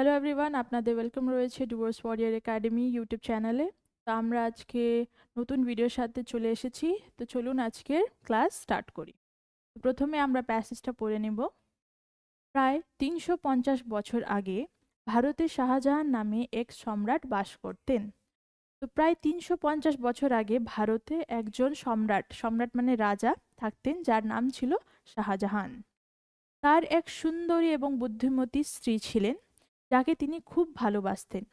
Hello everyone আপনাদের welcome রয়েছে divorce warrior academy YouTube চ্যানেলে তো আমরা আজকে নতুন ভিডিওর সাথে চলে এসেছি। তো চলুন আজকের ক্লাস স্টার্ট করি। প্রথমে আমরা প্যাসেজটা পড়ে নেব। প্রায় তিনশো পঞ্চাশ বছর আগে ভারতে শাহজাহান নামে এক সম্রাট বাস করতেন। তো প্রায় তিনশো পঞ্চাশ বছর আগে ভারতে একজন সম্রাট সম্রাট মানে রাজা, থাকতেন যার নাম ছিল শাহজাহান। তার এক সুন্দরী এবং বুদ্ধিমতী স্ত্রী ছিলেন। যাকে তিনি খুব ভালোবাসতেন।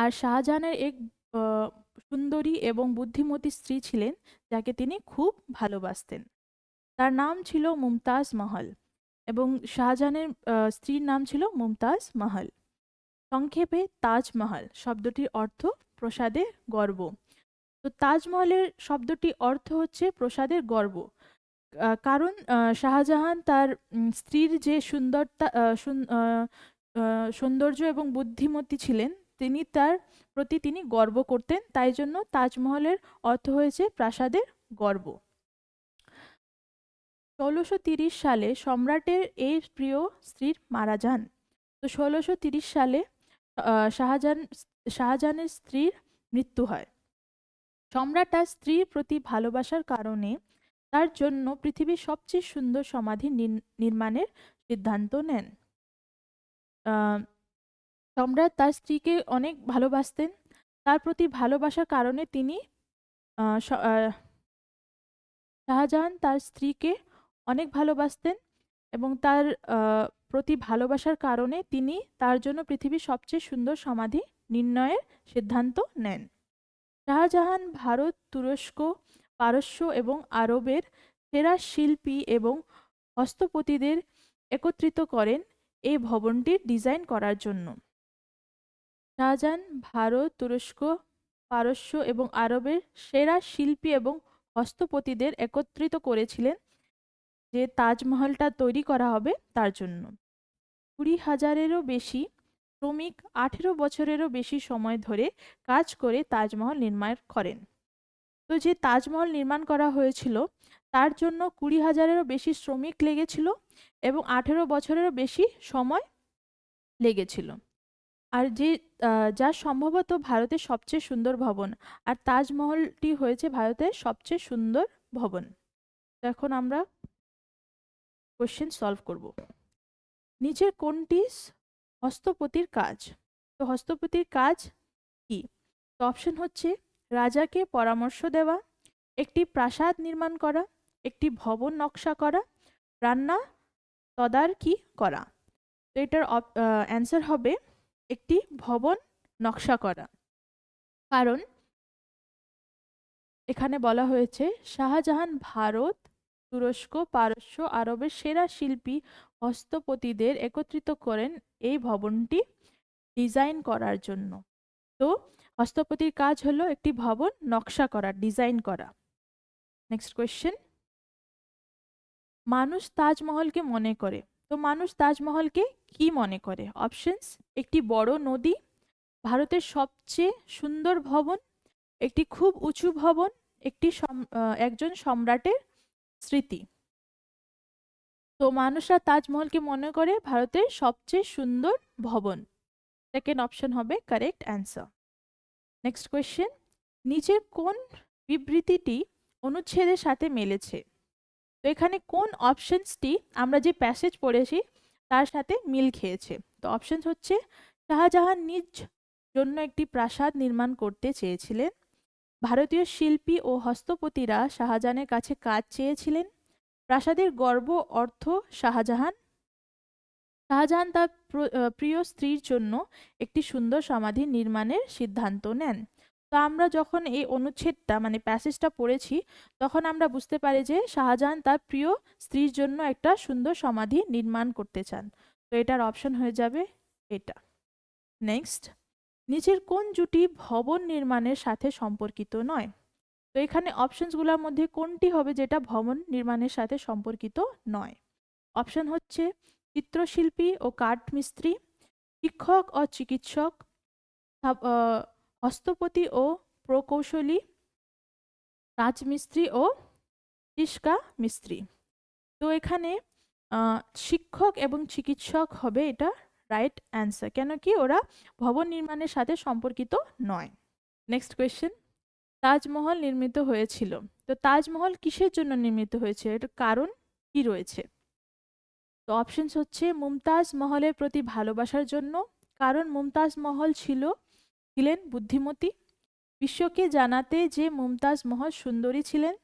আর শাহজাহানের এক সুন্দরী এবং বুদ্ধিমতী স্ত্রী ছিলেন যাকে তিনি খুব ভালোবাসতেন। তার নাম ছিল মুমতাজ মহল এবং শাহজাহানের স্ত্রীর নাম ছিল মুমতাজ মহল। সংক্ষেপে তাজমহল শব্দটির অর্থ প্রসাদের গর্ব। তো তাজমহলের শব্দটি অর্থ হচ্ছে প্রসাদের গর্ব। কারণ শাহজাহান তার স্ত্রীর যে সুন্দরতা সৌন্দর্য এবং বুদ্ধিমতী ছিলেন। তিনি তার প্রতি তিনি গর্ব করতেন। তাই জন্য তাজমহলের অর্থ হয়েছে প্রাসাদের গর্ব। ষোলোশো তিরিশ সালে সম্রাটের এই প্রিয় স্ত্রীর মারা যান। তো ষোলোশো তিরিশ সালে শাহজাহান, শাহজাহানের স্ত্রীর মৃত্যু হয়। সম্রাট তার স্ত্রীর প্রতি ভালোবাসার কারণে তার জন্য পৃথিবীর সবচেয়ে সুন্দর সমাধি নির- নির্মাণের সিদ্ধান্ত নেন। সম্রাট তার স্ত্রীকে অনেক ভালোবাসতেন। তার প্রতি ভালোবাসার কারণে তিনি শাহজাহান তার স্ত্রীকে অনেক ভালোবাসতেন এবং তার প্রতি ভালোবাসার কারণে তিনি তার জন্য পৃথিবীর সবচেয়ে সুন্দর সমাধি নির্ণয়ের সিদ্ধান্ত নেন। শাহজাহান ভারত, তুরস্ক, পারস্য এবং আরবের সেরা শিল্পী এবং হস্তপতিদের একত্রিত করেন। এই ভবনটির ডিজাইন করার জন্য। শাহজাহান, ভারত, তুরস্ক, পারস্য এবং আরবের সেরা শিল্পী এবং হস্তপতিদের একত্রিত করেছিলেন যে তাজমহলটা তৈরি করা হবে তার জন্য। কুড়ি হাজারেরও বেশি শ্রমিক আঠেরো বছরেরও বেশি সময় ধরে কাজ করে তাজমহল নির্মাণ করেন। তো যে তাজমহল নির্মাণ করা হয়েছিল, তার জন্য কুড়ি হাজারেরও বেশি শ্রমিক লেগেছিল এবং আঠেরো বছরেরও বেশি সময় লেগেছিল। আর যে যা সম্ভবত ভারতের সবচেয়ে সুন্দর ভবন, আর তাজমহলটি হয়েছে ভারতের সবচেয়ে সুন্দর ভবন। এখন আমরা কোশ্চেন সলভ করব। নিচের কোনটি হস্তপতির কাজ? তো হস্তপতির কাজ কি? তো অপশন হচ্ছে রাজাকে পরামর্শ দেওয়া, একটি প্রাসাদ নির্মাণ করা, একটি ভবন নকশা করা, রান্না তদারকি করা। তো এটার অ্যান্সার হবে একটি ভবন নকশা করা। কারণ এখানে বলা হয়েছে, শাহজাহান ভারত, তুরস্ক, পারস্য, আরবের সেরা শিল্পী, হস্তপতিদের একত্রিত করেন এই ভবনটি ডিজাইন করার জন্য। তো হস্তপতির কাজ হলো একটি ভবন নকশা করা, ডিজাইন করা। নেক্সট কোয়েশ্চেন মানুষ তাজমহলকে মনে করে। তো মানুষ তাজমহলকে কি মনে করে? অপশনস একটি বড় নদী, ভারতের সবচেয়ে সুন্দর ভবন, একটি খুব উঁচু ভবন, একটি একজন সম্রাটের স্মৃতি। তো মানুষরা তাজমহলকে মনে করে ভারতের সবচেয়ে সুন্দর ভবন। সেকেন্ড অপশন হবে কারেক্ট অ্যান্সার নেক্সট কোয়েশ্চেন নিচের কোন বিবৃতিটি অনুচ্ছেদের সাথে মেলেছে? তো এখানে কোন অপশনসটি আমরা যে প্যাসেজ পড়েছি, তার সাথে মিল খেয়েছে? তো অপশন হচ্ছে, শাহজাহান নিজ জন্য একটি প্রাসাদ নির্মাণ করতে চেয়েছিলেন। ভারতীয় শিল্পী ও হস্তপতিরা শাহজাহানের কাছে কাজ চেয়েছিলেন। প্রাসাদের গর্ব অর্থ শাহজাহান শাহজাহান তার প্রিয় স্ত্রীর জন্য একটি সুন্দর সমাধি নির্মাণের সিদ্ধান্ত নেন। তো আমরা যখন এই অনুচ্ছেদটা মানে প্যাসেজটা পড়েছি, তখন আমরা বুঝতে পারি যে শাহজাহান তার প্রিয় স্ত্রীর জন্য একটা সুন্দর সমাধি নির্মাণ করতে চান। তো এটার অপশন হয়ে যাবে এটা। নেক্সট, নিচের কোন জুটি ভবন নির্মাণের সাথে সম্পর্কিত নয়? তো এখানে অপশনসগুলোর মধ্যে কোনটি হবে যেটা ভবন নির্মাণের সাথে সম্পর্কিত নয়? অপশন হচ্ছে চিত্রশিল্পী ও কাঠমিস্ত্রি, শিক্ষক ও চিকিৎসক হস্তপতি ও প্রকৌশলী, রাজমিস্ত্রি ও টিস্কা মিস্ত্রি। তো এখানে শিক্ষক এবং চিকিৎসক হবে এটা রাইট অ্যান্সার কেন কি ওরা ভবন নির্মাণের সাথে সম্পর্কিত নয়। নেক্সট কোয়েশ্চেন তাজমহল নির্মিত হয়েছিল। তো তাজমহল কিসের জন্য নির্মিত হয়েছে? এটার কারণ কি রয়েছে? তো অপশনস হচ্ছে মুমতাজ মহলের প্রতি ভালোবাসার জন্য, কারণ মুমতাজ মহল ছিল, ছিলেন বুদ্ধিমতী। বিশ্বকে জানাতে যে মুমতাজ মহল সুন্দরী ছিলেন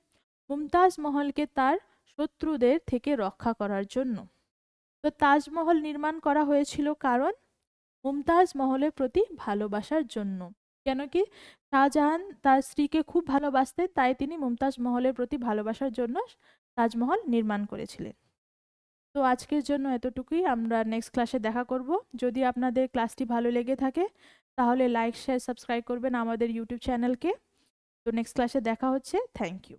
মুমতাজ মহলকে তার শত্রুদের থেকে রক্ষা করার জন্য। তো তাজমহল নির্মাণ করা হয়েছিল কারণ মুমতাজ মহলের প্রতি ভালোবাসার জন্য। কেন কি শাহজাহান তার স্ত্রীকে খুব ভালোবাসতেন তাই তিনি মুমতাজ মহলের প্রতি ভালোবাসার জন্য তাজমহল নির্মাণ করেছিলেন। তো আজকের জন্য এতটুকুই। আমরা নেক্সট ক্লাসে দেখা করব। যদি আপনাদের ক্লাসটি ভালো লেগে থাকে, তাহলে লাইক শেয়ার সাবস্ক্রাইব করবেন আমাদের ইউটিউব চ্যানেলকে তো নেক্সট ক্লাসে দেখা হচ্ছে। Thank you